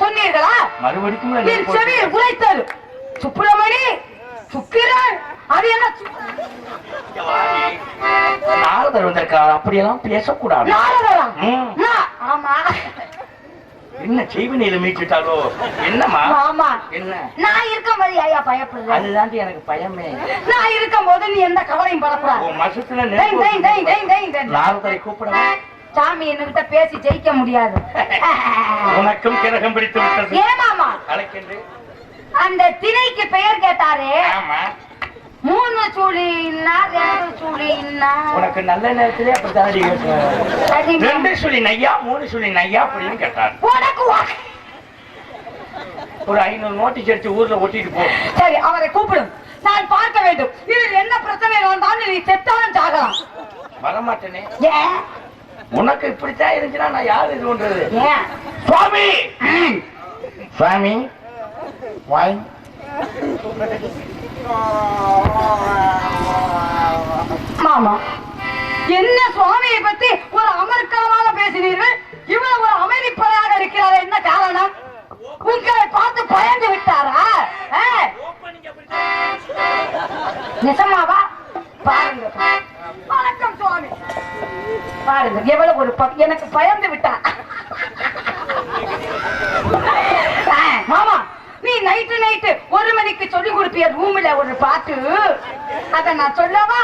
சொன்னீர்களா? போட்டு- செவியில் உரைத்தது சுப்பிரமணி சுக்கிரன் அது என்ன. நாரதர் வந்திருக்கார் அப்படியெல்லாம் பேசக்கூடாது. ஆமா. என்ன செய்வினையில மீட்டுட்டாலோ என்னம்மா? ஆமா. என்ன? நான் இருக்கும்போது ஐயா பயப்படுறேன் அதுதாண்டி எனக்கு பயமே. நான் இருக்கும்போது நீ எந்த கவலையும் படக்கூடாது. உன் மசத்துல. நாரதரை கூப்பிட சாமி என்கிட்ட பேசி ஜெயிக்க முடியாது. உனக்கும் கிரகம் பிடித்து விட்டது. ஏமாமா அந்த திணைக்கு பெயர் கேட்டாரே. மூணு சுழின்னா ரெண்டு சுழின்னா உனக்கு நல்ல நேரத்திலே அப்படி அடி ரெண்டு சொல்லி நையா மூணு சொல்லி நையா அப்படின்னு கேட்டார். உனக்கு வா. ஒரு ஐநூறு நோட்டீஸ் அடிச்சு ஊர்ல ஒட்டிட்டு போ. சரி அவரை கூப்பிடும். நான் பார்க்க வேண்டும். இதில் என்ன பிரச்சனை வந்தாலும் நீ செத்தாலும் சாகலாம். வரமாட்டேனே. ஏன்? உனக்கு இப்படித்தான் இருந்துச்சுன்னா நான் யார் இது பண்றது? சுவாமி! சுவாமி வாய் மாமா என்ன சுவாமியை பத்தி ஒரு அமர்க்கலமாக பேசினீர்கள்? இவ்வளவு ஒரு அமைதிப்படையாக இருக்கிறார் என்ன காரணம்? உங்களை பார்த்து பயந்து விட்டாரா? ஆ? நிஜமாவா? பாருங்க. பாருங்க எவ்வளவு ஒரு ப- எனக்கு பயந்து விட்டார் ஆ, மாமா நீ நைட்டு நைட்டு ஒரு மணிக்கு சொல்லி கொடுப்பிய ரூம்ல ஒரு பாட்டு. அத நான் சொல்லவா?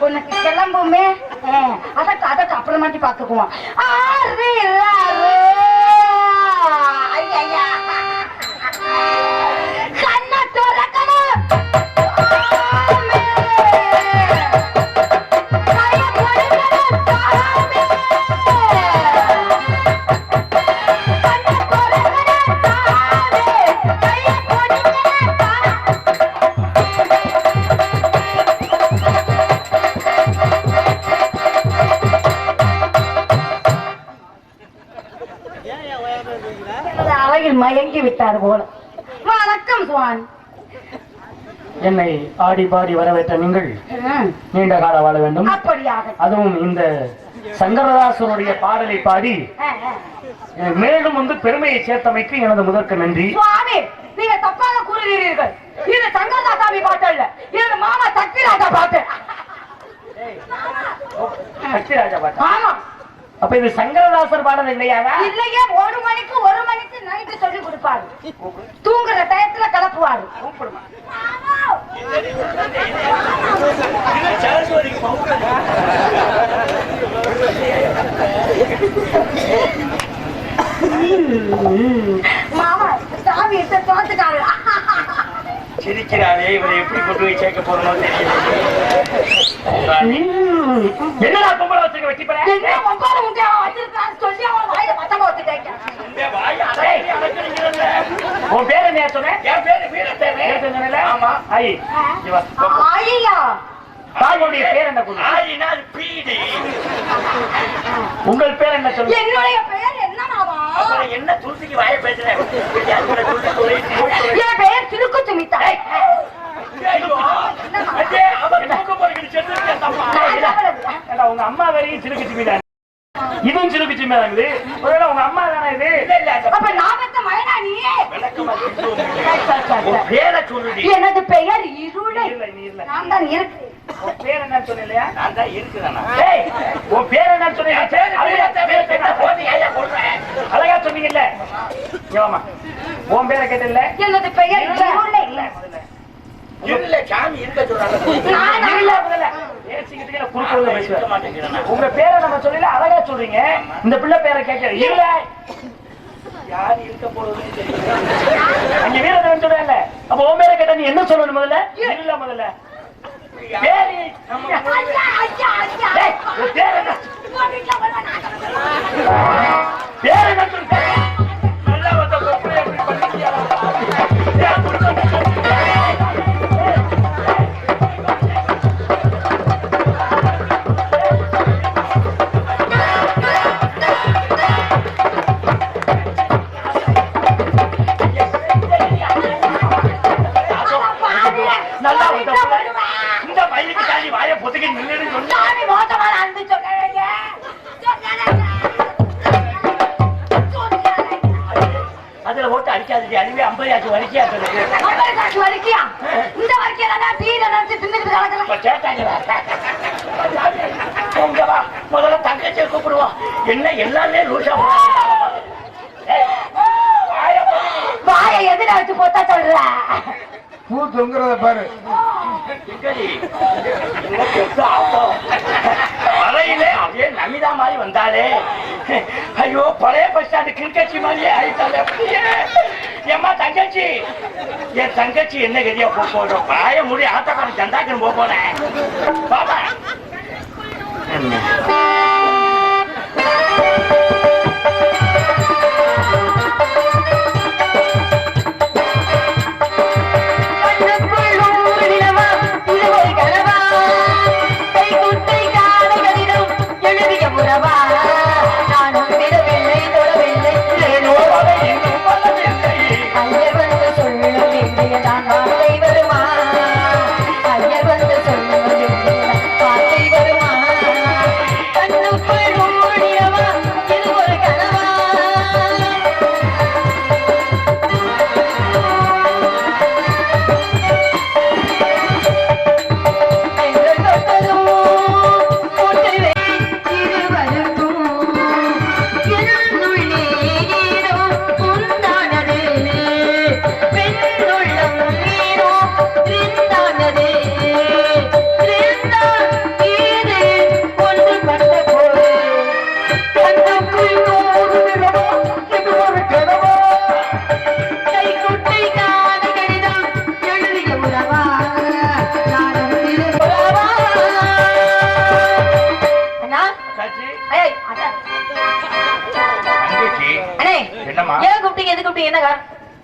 உனக்கு கிளம்புமே. ஆ, அதற்கு அதற்கு அப்புறமாட்டி பாத்துக்குவோம் ஆறு மயங்கி விட்டார் போல. வணக்கம் சுவான் என்னை ஆடி பாடி வரவேற்ற நீங்கள் நீண்ட கால வாழ வேண்டும். அப்படியாக. அதுவும் இந்த சங்கரதாசனுடைய பாடலை பாடி மேலும் வந்து பெருமையை சேர்த்தமைக்கு எனது முதற்க நன்றி. சுவாமி நீங்க தப்பாக கூறுகிறீர்கள். இது சங்கரதாசாமி பாட்டு இல்ல இது மாமா சக்திராஜா பாட்டு. சக்திராஜா பாட்டா? ஆமா. அப்ப இது சங்கரதாசர் பாடல் இல்லையாவா இல்லையே ஒரு மணிக்கு ஒரு மணிக்கு நைட்டு சொல்லி கொடுப்பாரு. தூங்குற டயத்துல கலப்புவாரு. மாமா சாமி எடுத்து தோத்துட்டாங்க சிரிக்கிறாரே இவரை எப்படி கொண்டு போய் சேர்க்க போறோம் என்னடா கும்பல வச்சிருக்க வெட்டி போற என்ன ஒன்பது முட்டையா வச்சிருக்கான்னு சொல்லி அவன் வாயில பத்தமா வச்சுட்டேன் உன் பேர் என்ன சொன்னேன் என் பேரு வீரத்தேவே பேர் சொன்னேன்ல? ஆமா. ஐ. ஐயா தாயுடைய பேர் என்ன ஆயினா பீடி. உங்கள் பேர் என்ன சொல்லு? என்னுடைய பெயர் என்ன மாமா அப்புறம் என்ன துளசிக்கு வாய பேசுறேன் வரையும் சிறுக்கு சிமிதான் இதுவும் சிறுக்கு சிமிதான் இருக்குது ஒருவேளை உங்க அம்மா தானே இது? இல்ல, இல்ல, அந்த அப்ப நான் பெத்த மகனா நீ பேரை சொல்லுடி. எனது பெயர் இருளை. இல்ல நீ இல்ல நான் தான் இருக்கு. உன் பேர் என்ன சொன்னியா நான் தான் இருக்கிறேனா? ஏய் உன் பேர் என்ன சொன்னீங்க? அழகா சொன்னீங்கல்ல. ஏமா உன் பேரை கேட்டல எனது பெயர் இருளை. இல்ல, சாமி இருக்க சொல்றாங்க. பேசுவேன் மாட்டேங்கிறேனா? உங்க பேரை நம்ம சொல்லல அழகா சொல்றீங்க. இந்த பிள்ளை பேரை கேட்க இல்ல. யார் இருக்க போறதுன்னு தெரியல. அங்க வீரதேவன் சொல்றேன்ல அப்ப உன் பேரை கேட்டா நீ என்ன சொல்லணும் முதல்ல? இல்ல. முதல்ல. பேர். என்ன? கேட்டாங்களா? இங்க முதல்ல தங்கச்சியை கூப்பிடுவோம் என்ன எல்லாமே லூசா போறாங்க. ஏய், வாயை மூடு. வாயை எதிர வச்சு போட்டா சொல்ற பூ தொங்குறத பாரு எங்கடி? என்ன அப்படியே நமிதா மாதிரி வந்தாலே ஐயோ பழைய பஸ் ஸ்டாண்டு கிரிக்கெட்சி மாதிரியே ஆயிட்டாலே அப்படியே ஏம்மா தங்கச்சி? என் தங்கச்சி என்ன கதியா போக போறோம் பாய முடி ஆட்டக்காரன் சந்தாக்கன் போக போறேன். பாப்பா.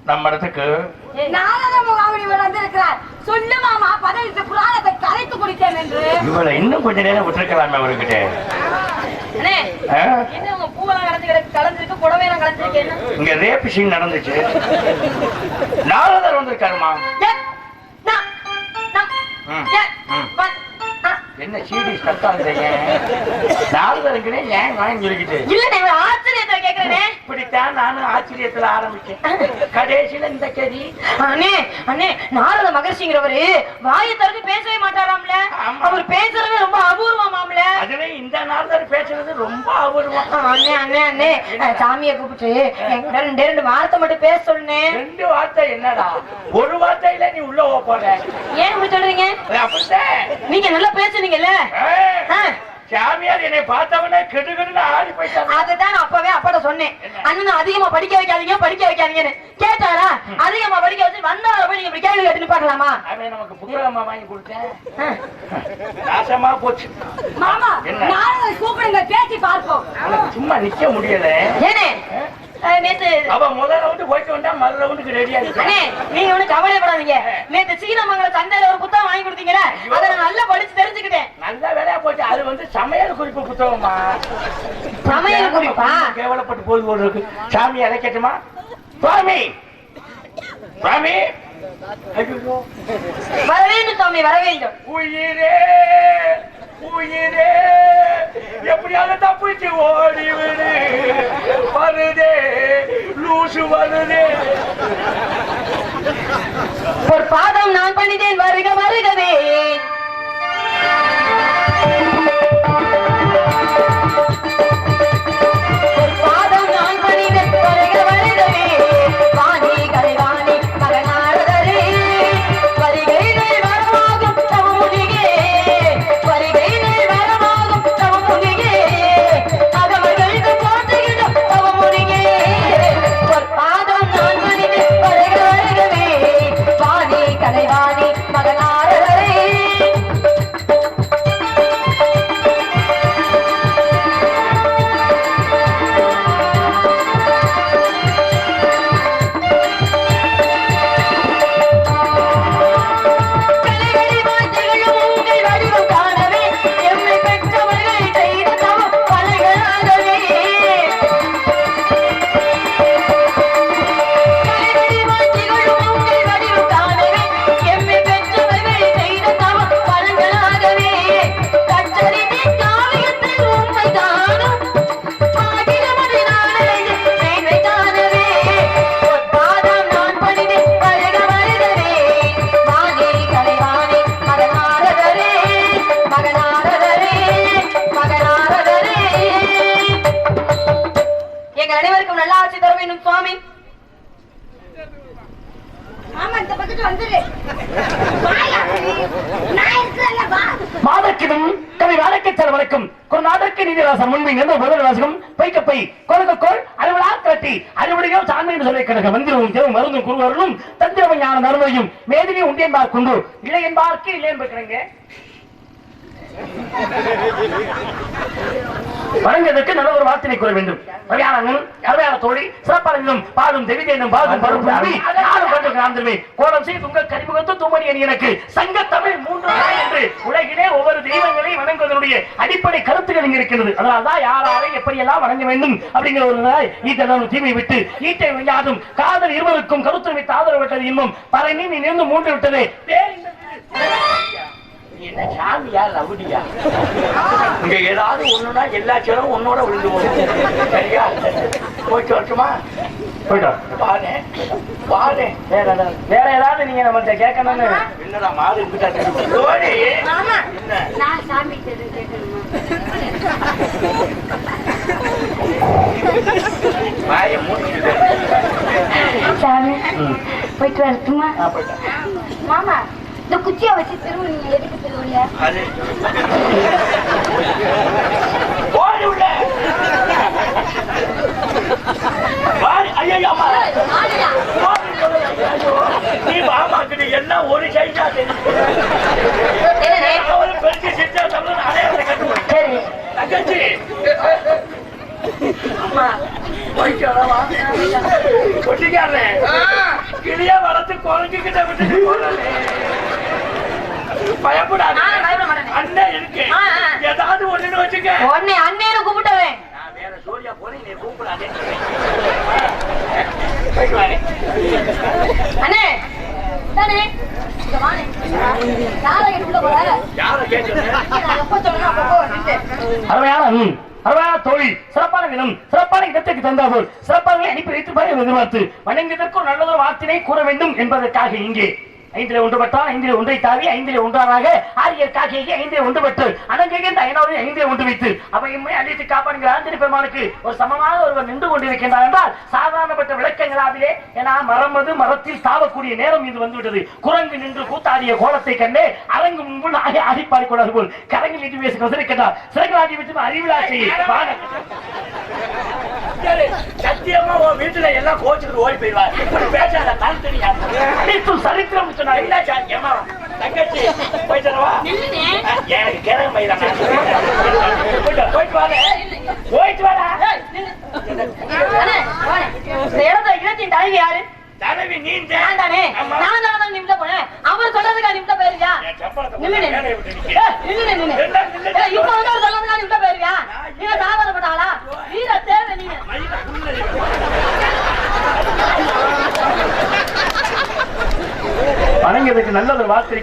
நம்ம இடத்துக்கு நாரத முகாமணி வந்திருக்கிறார் சொல்லு மாமா பதினெட்டு புராணத்தை கரைத்து குடித்தேன் என்று இவளை இன்னும் கொஞ்ச நேரம் விட்டுருக்கலாமே அவர்கிட்ட அண்ணே ஆ? என்ன உங்க பூவெல்லாம் கலந்து கிடக்கு கலந்துருக்கு புடவையெல்லாம் கலந்துருக்கு என்ன இங்க ரேப் சீன் நடந்துச்சு. நாரதர் வந்திருக்காருமா. என்ன சீடி ஸ்டக்காகுறீங்க நாரதருக்குனே ஏன்? வாங்கி ஆச்சரியத்தை கேக்குறேனே இப்படித்தான் நானும் ஆச்சரியத்துல ஆரம்பிச்சேன். கடைசியில இந்த கதி. அண்ணே அண்ணே நாரத மகர்ஷிங்கிறவரு வாயை திறந்து பேசவே மாட்டாராம்ல. அவர் பேசுறது ரொம்ப அபூர்வமாம்ல? அதுல இந்த நாரதர் பேசுறது ரொம்ப அபூர்வம். அண்ணே அண்ணே அண்ணே. சாமியை கூப்பிட்டு என்கிட்ட ரெண்டே ரெண்டு வார்த்தை மட்டும் பேச சொல்லுனேன் ரெண்டு வார்த்தை என்னடா? ஒரு வார்த்தையில நீ உள்ள போற. ஏன் இப்படி சொல்றீங்க? அப்படித்தான். நீங்க நல்லா பேசுனீங்கல்ல? சாமியார் என்னை பார்த்தவனே கெடுகெடுன்னு ஆடி போயிட்டாங்க. அதுதான் அப்பவே அப்பாட்ட சொன்னேன். அண்ணன் அதிகமா படிக்க வைக்காதீங்க படிக்க வைக்காதீங்கன்னு. கேட்டாரா? அதிகமா படிக்க வச்சு வந்தார போய் நீங்க இப்படி கேள்வி கேட்டுன்னு அவன் நமக்கு புத்தகமா வாங்கி கொடுத்தேன். ஆ. நாசமா போச்சு. மாமா? நாரத கூப்பிடுங்க பேசி பார்ப்போம். சும்மா நிக்க முடியல. ஏனே? நேத்து அவ முதல் ரவுண்டு போயிட்டு வந்தா மறு ரவுண்டுக்கு ரெடியா இருக்கு? நீங்க ஒண்ணு கவலைப்படாதீங்க. நேத்து சீனமங்கல சந்தையில ஒரு புத்தகம் வாங்கி கொடுத்தீங்கல்ல அதை நான் நல்லா படிச்சு தெரிஞ்சுக்கிட்டேன். நல்ல வேலையா போச்சு. அது வந்து சமையல் குறிப்பு புத்தகமா சமையல் குறிப்பா? கேவலப்பட்டு போது போல இருக்கு. சாமி அழைக்கட்டுமா சுவாமி! சுவாமி! ஐயோ. வர வேண்டும் சாமி வர வேண்டும் உயிரே! உயிரே எப்படியாவது தப்பிச்சு ஓடி விடு. வருதே லூசு வருதே. ஒரு பாதம் நான் பண்ணிட்டேன் வருக வருகவே. குருநாதற்கு நீதிராசன் முன்பின் என்ற முதல் வாசகம் கொலக கோள் அறுவலா கட்டி அறுவடையோ சான்மை என்று சொல்லி கிடக்க மந்திரமும் தேவும் மருந்தும் குருவர்களும் தந்திரமும் ஞான நறுமையும் மேதினி உண்டியன்பார் கொண்டு இளையன்பார்க்கு என்பார்க்கு இல்லை என்பிருக்கிறேங்க வணங்குவதற்கு நல்ல ஒரு வார்த்தையை கூற வேண்டும். ரவியானன் அருமையான தோழி சிறப்பாளர்களும் பாடும் தெவிதேனும் பாடும் பருப்பு நானும் கண்டு காந்திருமே கோலம் செய்து உங்கள் கரிமுகத்து தும்மணி அணி எனக்கு சங்க தமிழ் மூன்று என்று உலகிலே ஒவ்வொரு தெய்வங்களையும் வணங்குவதனுடைய அடிப்படை கருத்துக்கள் இங்க இருக்கிறது அதனால்தான் யாராரை எப்படியெல்லாம் வணங்க வேண்டும் அப்படிங்கிற ஒரு ஈட்டனும் தீமை விட்டு ஈட்டை விஞ்ஞாதும் காதல் இருவருக்கும் கருத்து வைத்து ஆதரவு விட்டது இன்னும் பரணி நீ நின்று மூன்று விட்டது என்ன சாமியா லவுடியா இங்க ஏதாவது ஒண்ணுனா எல்லா செலவும் உன்னோட விழுந்து போகும் சரியா? போயிட்டு வரட்டுமா? போயிட்டா? வானே வானே. வேற ஏதாவது? வேற ஏதாவது நீங்க நம்மள்ட்ட கேட்கணும்னு? என்னடா மாடு இருந்துட்டா நான் சாமி கிட்ட கேட்கணுமா? வாயை மூடிக்கிட்டு. சாமி போயிட்டு வரட்டுமா. மாமா இந்த குச்சியை வச்சு எதுக்கு வாடி ஐயோ அம்மா. ஓடி உள்ள. ஐயோ, நீ எல்லாம் ஒரு சைஸா தெரியும் அவரு பெருக்கி சித்தா தமிழ் அடையாளத்தை கட்டுவேன் சரி. தங்கச்சி. அம்மா. போயிட்டு வரவா கொட்டிக்காரன் கிளிய வளர்த்து விட்டுட்டு போறானே பயப்படாத. அண்ணன் இருக்கு. ஏதாவது ஒண்ணுன்னு வச்சுக்க. உடனே அண்ணேன்னு கூப்பிட்டவன். நான் வேற சூர்யா போறேன் நீ கூப்பிடாதே. அண்ணே தானே சிறப்பாக அனுப்பி வைத்து நல்லதொரு வார்த்தையை கூற வேண்டும் என்பதற்காக இங்கே. ஐந்திலே ஒன்றுபட்டால் ஐந்திலே ஒன்றை தாவி ஐந்திலே ஒன்றாக ஆரியற்காக ஐந்திலே ஒன்றுபட்டு அடங்குகின்ற ஐநூறு ஐந்திலே ஒன்று வைத்து. அவையுமே அழித்து காப்பாடுகிற ஆந்திரி பெருமானுக்கு ஒரு சமமாக ஒருவர் நின்று கொண்டிருக்கின்றார் என்றால் சாதாரணப்பட்ட விளக்கங்களாவிலே ஏன்னா மரம் அது மரத்தில் தாவக்கூடிய நேரம் இது வந்துவிட்டது. குரங்கு நின்று கூத்தாடிய கோலத்தை கண்டே அரங்கு முன்பு ஆகி ஆடி கொள்ளாது போல் கரங்கில் இட்டு பேசி கொண்டிருக்கின்றார் சிறகலாடி விட்டு அறிவிழாச்சி சரி, சத்தியமா உன் வீட்டுல எல்லாம் கோச்சுக்கு ஓடி போயிடுவா இப்படி பேசாத தான் தெரியாது சரித்திரம் சொன்னார் என்ன சாத்தியமா தங்கச்சி போயிட்டு வரவா? ஆ, எனக்கு மயிலாம் போயிட்டு போயிட்டு வாங்க போயிட்டு வாடா. இடத்துல இடத்தின் தலைவி யாரு? தலைவி நீந்த. நான் தானே ஆமா. நான் தானே நிமிட போனேன். அவர் சொன்னதுக்கா நிமிட போயிருக்கா இப்ப வந்து அவர் சொன்னதுக்கா நிமிட போயிருக்கா நீங்க சாதாரணப்பட்டாளா வீர தேவை நீங்க வணங்கியதுக்கு நல்ல ஒரு வார்த்தை